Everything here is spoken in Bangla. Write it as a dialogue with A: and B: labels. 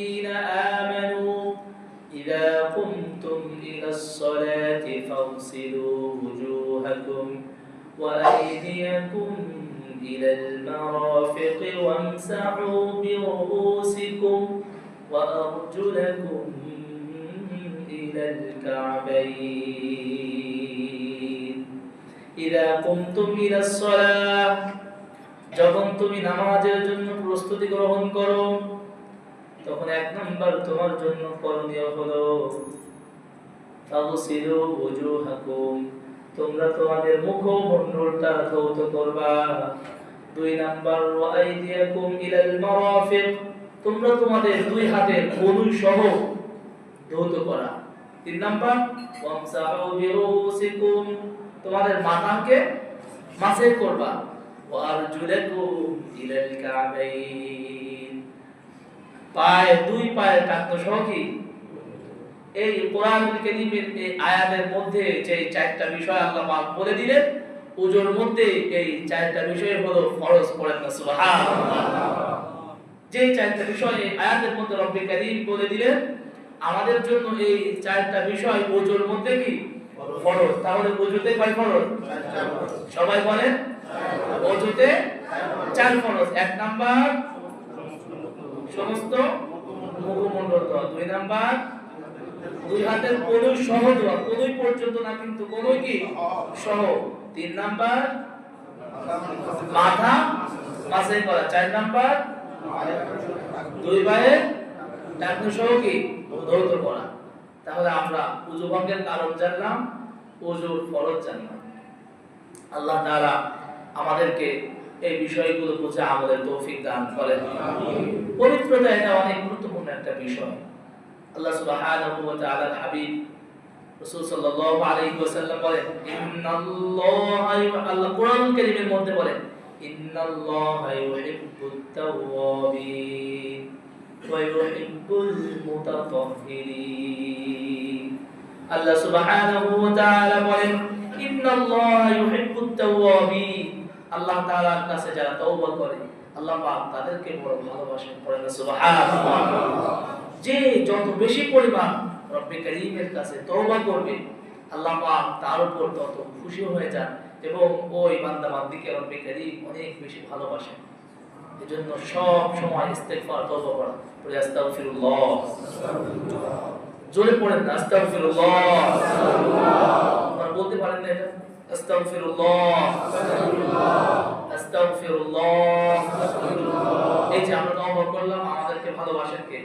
A: الذين آمنوا إذا قمتم إلى الصلاة فاغسلوا وجوهكم وأيديكم إلى المرافق وامسحوا برؤوسكم وأرجلكم إلى الكعبين إذا قمتم إلى الصلاة যখন তুমি নামাজের জন্য প্রস্তুতি গ্রহণ করো তখন এক নম্বর তোমার জন্য করণীয় হলো। তোমরা তোমাদের মুখমণ্ডলটা ধৌত করবা। দুই নাম্বার ইলাল তোমরা তোমাদের দুই হাতের সহ ধৌত করা। তিন নাম্বার তোমাদের মাথাকে মাসে করবা। ওয়ারজুলাকুম ইলাল কাবাইন। পায়ে, দুই পায়ে এই কারীমের এই আয়াতের মধ্যে যে বিষয় আল্লাহ পাক বলে দিলেন মধ্যে এই বিষয় হলো ফরজ পড়েন না, সুবহানাল্লাহ। যে বিষয় এই আয়াতের মধ্যে কারীম বলে দিলেন, আমাদের জন্য এই চারটা বিষয় ওজোর মধ্যে কি? ফরজ। তাহলে ওজুতে কয় ফরজ? সবাই বলেন, ওজুতে চার ফরজ। এক নাম্বার সমস্ত মুখমণ্ডল ধোয়া দুই নাম্বার, দুই হাতের কোনোই সহ ধোয়া কোনোই পর্যন্ত না, কিন্তু কোনোই কি? সহ তিন নাম্বার, মাথা মাসে করা। চার নাম্বার, দুই পায়ে টাকনু সহ কি? ধৌত করা। তাহলে আমরা উজু ভঙ্গের কারণ জানলাম, উজুর ফরজ জানলাম। আল্লাহ তাআলা আমাদেরকে এই বিষয়গুলো বুঝে আমাদের তৌফিক দান করেন। পবিত্রতা এটা অনেক গুরুত্বপূর্ণ একটা বিষয়। আল্লাহ সুবহানাহু ওয়া তাআলার হাবিব রাসূল সাল্লাল্লাহু আলাইহি ওয়াসাল্লাম বলেন, ইন্নাল্লাহা আল্লাহ কোরআনুল কারীমের মধ্যে বলেন, ইন্নাল্লাহা ইউহিব্বুত তাওয়াবিন ওয়া ইউহিব্বুল মুতাতাহহিরিন আল্লাহ সুবহানাহু ওয়া তাআলা বলেন, ইন্নাল্লাহা ইউহিব্বুত তাওয়াবিন। আল্লাহ তাআলার কাছে যারা তওবা করে আল্লাহ পাক তাদেরকে বড় ভালোবাসেন, পড়েন যে যত বেশি পরিমাণ রব্বে কারীমের কাছে তওবা করবে, আল্লাহ পাক তার উপর তত খুশি হয়ে যান এবং ওই বান্দা বান্দিকে রব্বে কারীম অনেক বেশি ভালোবাসেন। এজন্য সব সময় ইস্তেগফার, তওবা করা। পড়ে আস্তাগফিরুল্লাহ। জোরে পড়েন না, আস্তাগফিরুল্লাহ। আপনারা বলতে পারেন না এটা? আস্তাগফিরুল্লাহ। এই যে আমরা তওবা করলাম আমাদেরকে ভালোবাসেন কে?